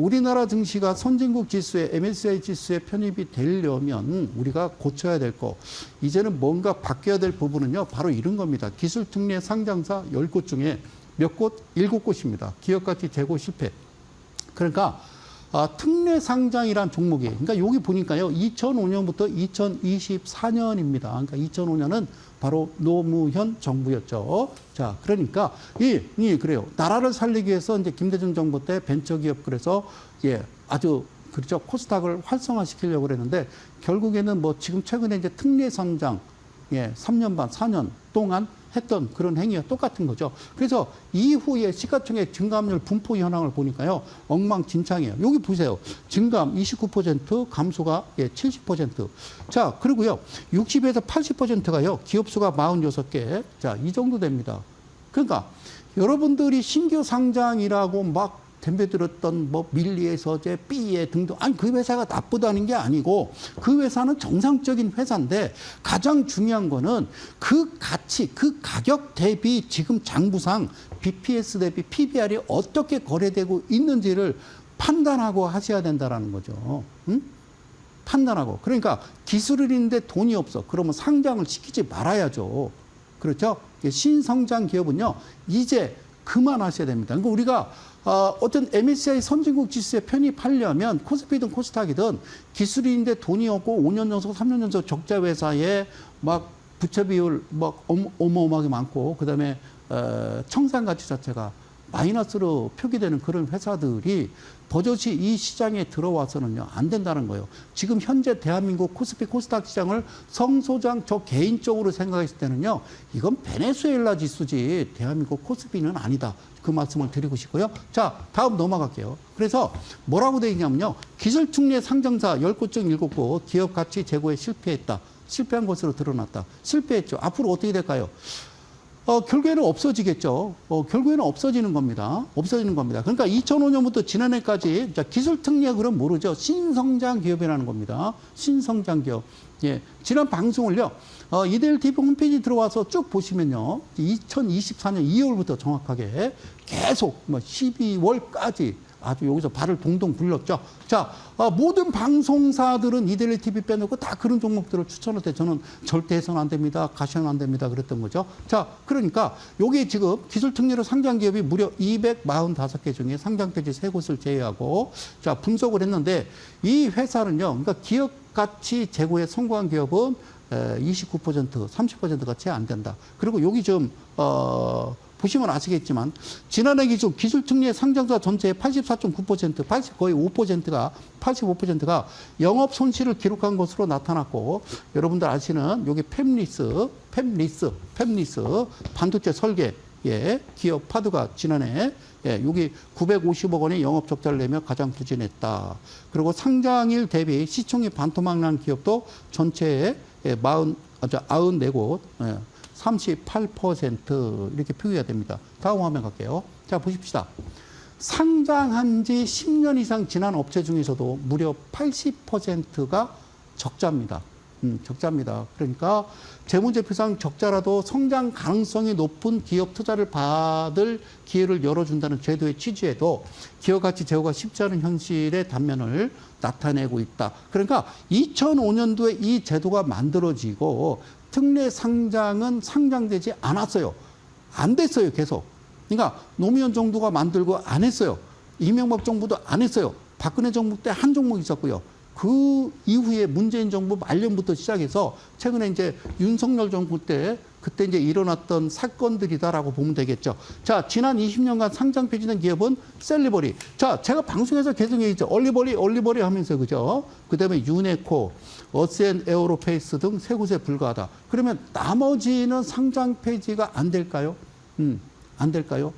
우리나라 증시가 선진국 지수에 MSCI 지수에 편입이 되려면 우리가 고쳐야 될 거, 이제는 뭔가 바뀌어야 될 부분은요, 바로 이런 겁니다. 기술 특례 상장사 10곳 중에 몇 곳? 7곳입니다. 기업 가치 재고 실패. 그러니까 아, 특례 상장이란 종목이 그러니까 여기 보니까요 2005년부터 2024년입니다. 그러니까 2005년은 바로 노무현 정부였죠. 자, 그러니까 이, 이 그래요. 나라를 살리기 위해서 이제 김대중 정부 때 벤처기업 그래서 예 아주 그렇죠 코스닥을 활성화시키려고 그랬는데 결국에는 뭐 지금 최근에 이제 특례 상장 예 3년 반 4년 동안 했던 그런 행위와 똑같은 거죠. 그래서 이후에 시가총액 증감률 분포 현황을 보니까요. 엉망진창이에요. 여기 보세요. 증감 29%, 감소가 예, 70%. 자, 그리고요. 60에서 80%가요. 기업 수가 46개. 자, 이 정도 됩니다. 그러니까 여러분들이 신규 상장이라고 막 덤벼 들었던 뭐 밀리의 서재, B의 등등 아니 그 회사가 나쁘다는 게 아니고 그 회사는 정상적인 회사인데 가장 중요한 거는 그 가치, 그 가격 대비 지금 장부상 BPS 대비 PBR이 어떻게 거래되고 있는지를 판단하고 하셔야 된다라는 거죠. 응? 판단하고 그러니까 기술을 있는데 돈이 없어 그러면 상장을 시키지 말아야죠. 그렇죠? 신성장 기업은요 이제 그만하셔야 됩니다. 그러니까 우리가 어, 어떤 MSCI 선진국 지수에 편입하려면 코스피든 코스닥이든 기술인데 돈이 없고 5년 연속, 3년 연속 적자 회사에 막 부채 비율 막 어마- 어마어마하게 많고 그다음에 어, 청산 가치 자체가 마이너스로 표기되는 그런 회사들이 버젓이 이 시장에 들어와서는요 안 된다는 거예요. 지금 현재 대한민국 코스피 코스닥 시장을 성소장 저 개인적으로 생각했을 때는요 이건 베네수엘라 지수지 대한민국 코스피는 아니다. 그 말씀을 드리고 싶고요. 자 다음 넘어갈게요. 그래서 뭐라고 돼 있냐면요 기술 특례 상장사 10곳 중 7곳 기업 가치 제고에 실패했다. 실패한 것으로 드러났다. 실패했죠. 앞으로 어떻게 될까요? 어, 결국에는 없어지겠죠. 어, 결국에는 없어지는 겁니다. 없어지는 겁니다. 그러니까 2005년부터 지난해까지 자, 기술 특례 그럼 모르죠. 신성장 기업이라는 겁니다. 신성장 기업. 예. 지난 방송을요. 어, 이데일 TV 홈페이지 들어와서 쭉 보시면요. 2024년 2월부터 정확하게 계속 뭐 12월까지 아주 여기서 발을 동동 굴렸죠. 자, 어, 모든 방송사들은 이데일리 TV 빼놓고 다 그런 종목들을 추천할 때 저는 절대 해서는 안 됩니다. 가셔는 안 됩니다. 그랬던 거죠. 자, 그러니까 여기 지금 기술 특례로 상장 기업이 무려 245개 중에 상장 폐지 세 곳을 제외하고 자, 분석을 했는데 이 회사는요. 그러니까 기업 가치 제고에 성공한 기업은 에, 29% 30%가 채 안 된다. 그리고 여기 좀 어, 보시면 아시겠지만 지난해 기준 기술 특례 상장사 전체의 84.9% 80 거의 5%가 85%가 영업 손실을 기록한 것으로 나타났고 여러분들 아시는 여기 팹리스 팹리스 팹리스 반도체 설계 예, 기업 파드가 지난해 예, 여기 950억 원의 영업 적자를 내며 가장 부진했다. 그리고 상장일 대비 시총이 반토막 난 기업도 전체의 예, 40, 아, 94곳, 예, 38% 이렇게 표기가 됩니다. 다음 화면 갈게요. 자, 보십시다. 상장한 지 10년 이상 지난 업체 중에서도 무려 80%가 적자입니다. 음, 적자입니다. 그러니까 재무제표상 적자라도 성장 가능성이 높은 기업 투자를 받을 기회를 열어준다는 제도의 취지에도 기업 가치 제고가 쉽지 않은 현실의 단면을 나타내고 있다. 그러니까 2005년도에 이 제도가 만들어지고 특례 상장은 상장되지 않았어요. 안 됐어요, 계속. 그러니까 노무현 정부가 만들고 안 했어요. 이명박 정부도 안 했어요. 박근혜 정부 때 한 종목 있었고요. 그 이후에 문재인 정부 말년부터 시작해서 최근에 이제 윤석열 정부 때 그때 이제 일어났던 사건들이다라고 보면 되겠죠. 자, 지난 20년간 상장 폐지된 기업은 셀리버리. 자, 제가 방송에서 계속 얘기했죠. 얼리버리, 얼리버리 하면서 그죠. 그 다음에 유네코, 어센 에어로페이스 등 세 곳에 불과하다. 그러면 나머지는 상장 폐지가 안 될까요? 음, 안 될까요?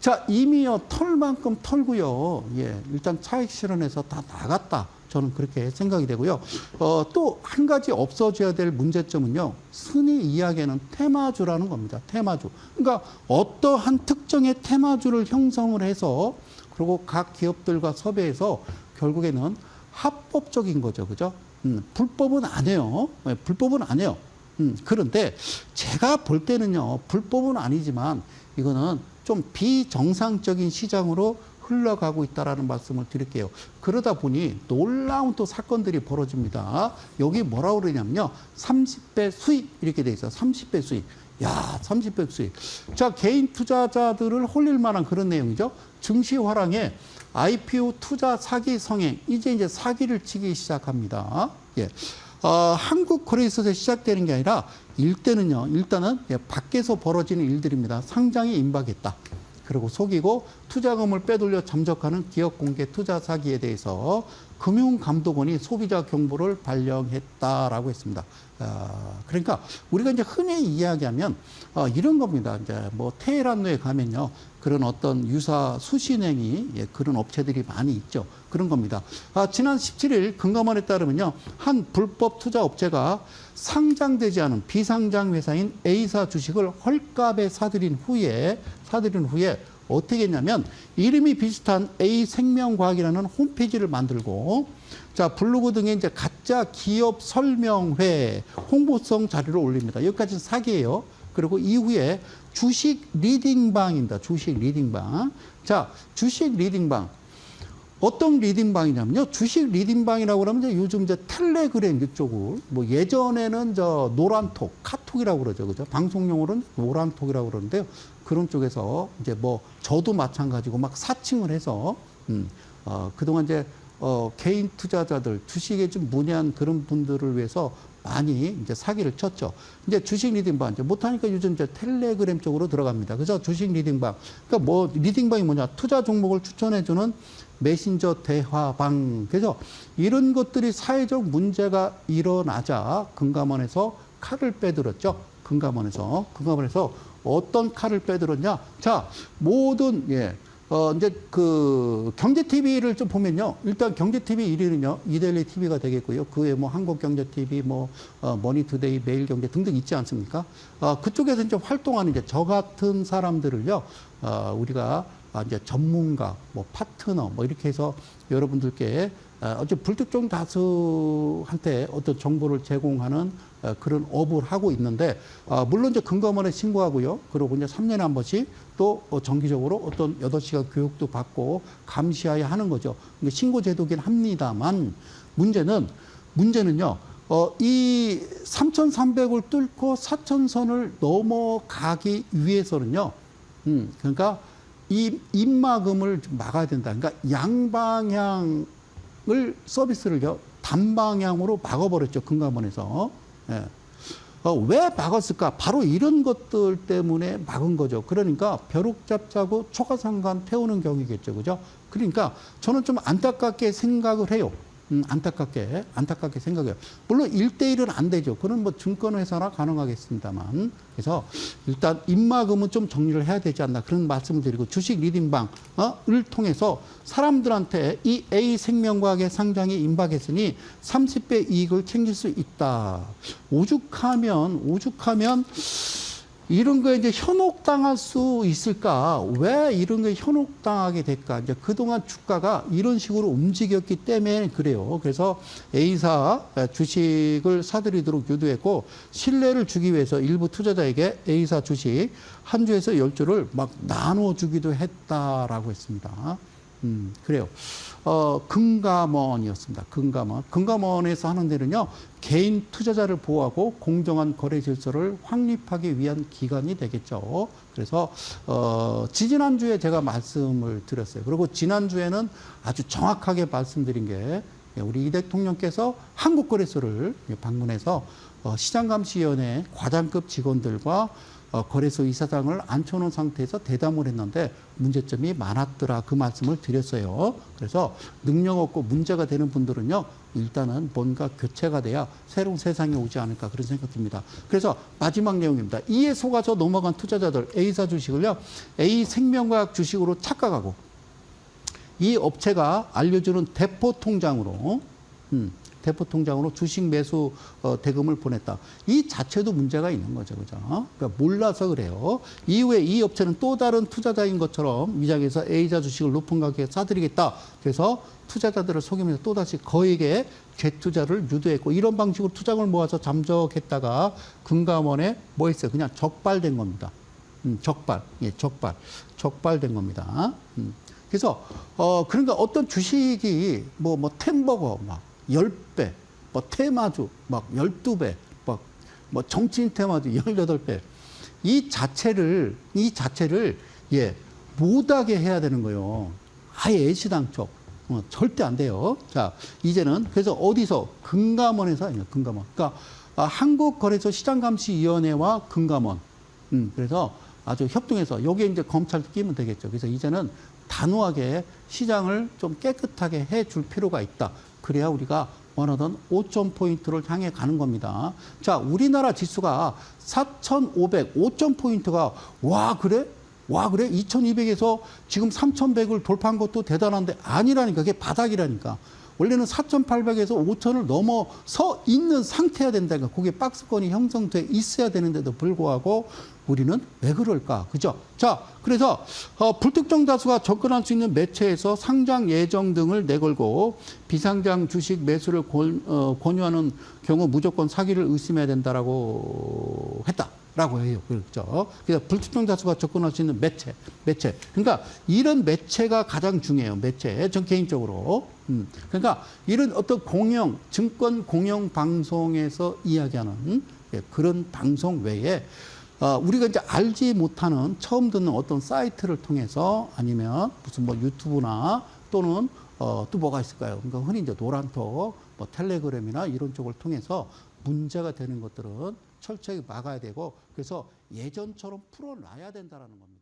자, 이미요, 털만큼 털고요. 예, 일단 차익 실현해서 다 나갔다. 저는 그렇게 생각이 되고요. 어, 또 한 가지 없어져야 될 문제점은요. 흔히 이야기하는 테마주라는 겁니다. 테마주. 그러니까 어떠한 특정의 테마주를 형성을 해서 그리고 각 기업들과 섭외해서 결국에는 합법적인 거죠. 그죠? 음, 불법은 안 해요. 네, 불법은 안 해요. 음, 그런데 제가 볼 때는요, 불법은 아니지만 이거는 좀 비정상적인 시장으로 흘러가고 있다라는 말씀을 드릴게요. 그러다 보니 놀라운 또 사건들이 벌어집니다. 여기 뭐라고 그러냐면요. 30배 수익 이렇게 돼 있어요. 30배 수익. 야, 30배 수익. 자, 개인 투자자들을 홀릴 만한 그런 내용이죠. 증시 화랑에 IPO 투자 사기 성행 이제 이제 사기를 치기 시작합니다. 예. 어, 한국 거래소에서 시작되는 게 아니라 일대는요. 일단은 예, 밖에서 벌어지는 일들입니다. 상장이 임박했다. 그리고 속이고 투자금을 빼돌려 잠적하는 기업 공개 투자 사기에 대해서 금융감독원이 소비자 경보를 발령했다라고 했습니다. 아, 그러니까 우리가 이제 흔히 이야기하면 어, 이런 겁니다. 이제 뭐 테헤란로에 가면요 그런 어떤 유사 수신행위 예, 그런 업체들이 많이 있죠. 그런 겁니다. 아, 지난 17일 금감원에 따르면요 한 불법 투자 업체가 상장되지 않은 비상장 회사인 A사 주식을 헐값에 사들인 후에 사들인 후에 어떻게 했냐면 이름이 비슷한 A 생명과학이라는 홈페이지를 만들고 자 블로그 등에 이제 가짜 기업 설명회 홍보성 자료를 올립니다. 여기까지는 사기예요. 그리고 이후에 주식 리딩방입니다. 주식 리딩방. 자 주식 리딩방. 어떤 리딩방이냐면요. 주식 리딩방이라고 그러면 이제 요즘 이제 텔레그램 이쪽을 뭐 예전에는 저 노란톡, 카톡이라고 그러죠. 그죠? 방송용으로는 노란톡이라고 그러는데요. 그런 쪽에서 이제 뭐 저도 마찬가지고 막 사칭을 해서 음, 어, 그동안 이제 어, 개인 투자자들 주식에 좀 문의한 그런 분들을 위해서 많이 이제 사기를 쳤죠. 이제 주식 리딩방 이제 못하니까 요즘 이제 텔레그램 쪽으로 들어갑니다. 그래서 주식 리딩방. 그러니까 뭐 리딩방이 뭐냐? 투자 종목을 추천해주는 메신저 대화방. 그래서 이런 것들이 사회적 문제가 일어나자 금감원에서 칼을 빼들었죠. 금감원에서 금감원에서 어떤 칼을 빼들었냐? 자 모든 예. 어, 이제 그 경제 TV를 좀 보면요. 일단 경제 TV 1위는요. 이데일리 TV가 되겠고요. 그 외에 뭐 한국 경제 TV, 뭐 어, 머니투데이, 매일 경제 등등 있지 않습니까? 어, 그쪽에서 이제 활동하는 이제 저 같은 사람들을요. 어, 우리가 아, 이제 전문가, 뭐 파트너, 뭐 이렇게 해서 여러분들께 어, 어째 불특정 다수한테 어떤 정보를 제공하는 어, 그런 업을 하고 있는데 어, 물론 이제 금감원에 신고하고요. 그리고 이제 3년에 한 번씩 또 어, 정기적으로 어떤 8시간 교육도 받고 감시하야 하는 거죠. 근데 신고 제도긴 합니다만 문제는 문제는요. 어, 이 3,300을 뚫고 4,000선을 넘어가기 위해서는요. 음, 그러니까 이 입마금을 좀 막아야 된다. 그러니까 양방향을 서비스를요 단방향으로 막아버렸죠 금감원에서. 예. 어, 왜 막았을까? 바로 이런 것들 때문에 막은 거죠. 그러니까 벼룩 잡자고 초가상관 태우는 경우겠죠. 그죠? 그러니까 저는 좀 안타깝게 생각을 해요. 음, 안타깝게, 안타깝게 생각해요. 물론 일대일은안 되죠. 그건 뭐 증권회사나 가능하겠습니다만. 그래서 일단 입마금은 좀 정리를 해야 되지 않나 그런 말씀을 드리고 주식 리딩방을 통해서 사람들한테 이 A 생명과학의 상장이 임박했으니 30배 이익을 챙길 수 있다. 오죽하면, 오죽하면 이런 거에 이제 현혹당할 수 있을까? 왜 이런 거에 현혹당하게 될까? 이제 그동안 주가가 이런 식으로 움직였기 때문에 그래요. 그래서 A사 주식을 사들이도록 유도했고, 신뢰를 주기 위해서 일부 투자자에게 A사 주식 한 주에서 열 주를 막 나눠 주기도 했다라고 했습니다. 음, 그래요. 어, 금감원이었습니다. 금감원. 금감원에서 하는 데는요, 개인 투자자를 보호하고 공정한 거래 질서를 확립하기 위한 기관이 되겠죠. 그래서, 어, 지지난주에 제가 말씀을 드렸어요. 그리고 지난주에는 아주 정확하게 말씀드린 게, 우리 이 대통령께서 한국거래소를 방문해서 어, 시장감시위원회 과장급 직원들과 어, 거래소 이사장을 앉혀놓은 상태에서 대담을 했는데 문제점이 많았더라 그 말씀을 드렸어요. 그래서 능력 없고 문제가 되는 분들은요 일단은 뭔가 교체가 돼야 새로운 세상이 오지 않을까 그런 생각 듭니다. 그래서 마지막 내용입니다. 이에 속아서 넘어간 투자자들 A사 주식을요 A 생명과학 주식으로 착각하고 이 업체가 알려주는 대포 통장으로 음, 대포 통장으로 주식 매수 어, 대금을 보냈다. 이 자체도 문제가 있는 거죠, 그죠? 그러니까 몰라서 그래요. 이후에 이 업체는 또 다른 투자자인 것처럼 위장해서 A자 주식을 높은 가격에 사들이겠다. 그래서 투자자들을 속이면서 또 다시 거액의 재투자를 유도했고 이런 방식으로 투자금을 모아서 잠적했다가 금감원에 뭐 했어요? 그냥 적발된 겁니다. 음, 적발, 예, 적발, 적발된 겁니다. 음. 그래서 어 그러니까 어떤 주식이 뭐뭐 템버거 막 10배, 뭐 테마주 막 12배, 막 뭐 정치인 테마주 18배. 이 자체를 이 자체를 예, 못하게 해야 되는 거예요. 아예 애시당초. 어, 절대 안 돼요. 자, 이제는 그래서 어디서 금감원에서 아니요, 금감원. 그러니까 아, 한국거래소 시장감시위원회와 금감원. 음, 그래서 아주 협동해서 여기에 이제 검찰도 끼면 되겠죠. 그래서 이제는 단호하게 시장을 좀 깨끗하게 해줄 필요가 있다. 그래야 우리가 원하던 5점 포인트를 향해 가는 겁니다. 자, 우리나라 지수가 4,500, 5점 포인트가 와 그래? 와 그래? 2,200에서 지금 3,100을 돌파한 것도 대단한데 아니라니까 그게 바닥이라니까. 원래는 4,800에서 5,000을 넘어서 있는 상태야 된다 니까. 그게 박스권이 형성돼 있어야 되는데도 불구하고 우리는 왜 그럴까? 그죠? 자, 그래서 어, 불특정 다수가 접근할 수 있는 매체에서 상장 예정 등을 내걸고 비상장 주식 매수를 권, 어, 권유하는 경우 무조건 사기를 의심해야 된다라고 했다. 라고 해요. 그렇죠. 그래서 불특정 다수가 접근할 수 있는 매체, 매체. 그러니까 이런 매체가 가장 중요해요. 매체. 전 개인적으로. 음. 그러니까 이런 어떤 공영, 증권 공영 방송에서 이야기하는 예, 그런 방송 외에 어, 우리가 이제 알지 못하는 처음 듣는 어떤 사이트를 통해서 아니면 무슨 뭐 유튜브나 또는 어, 또 뭐가 있을까요? 그러니까 흔히 이제 노란톡, 뭐 텔레그램이나 이런 쪽을 통해서 문제가 되는 것들은 철저히 막아야 되고 그래서 예전처럼 풀어놔야 된다라는 겁니다.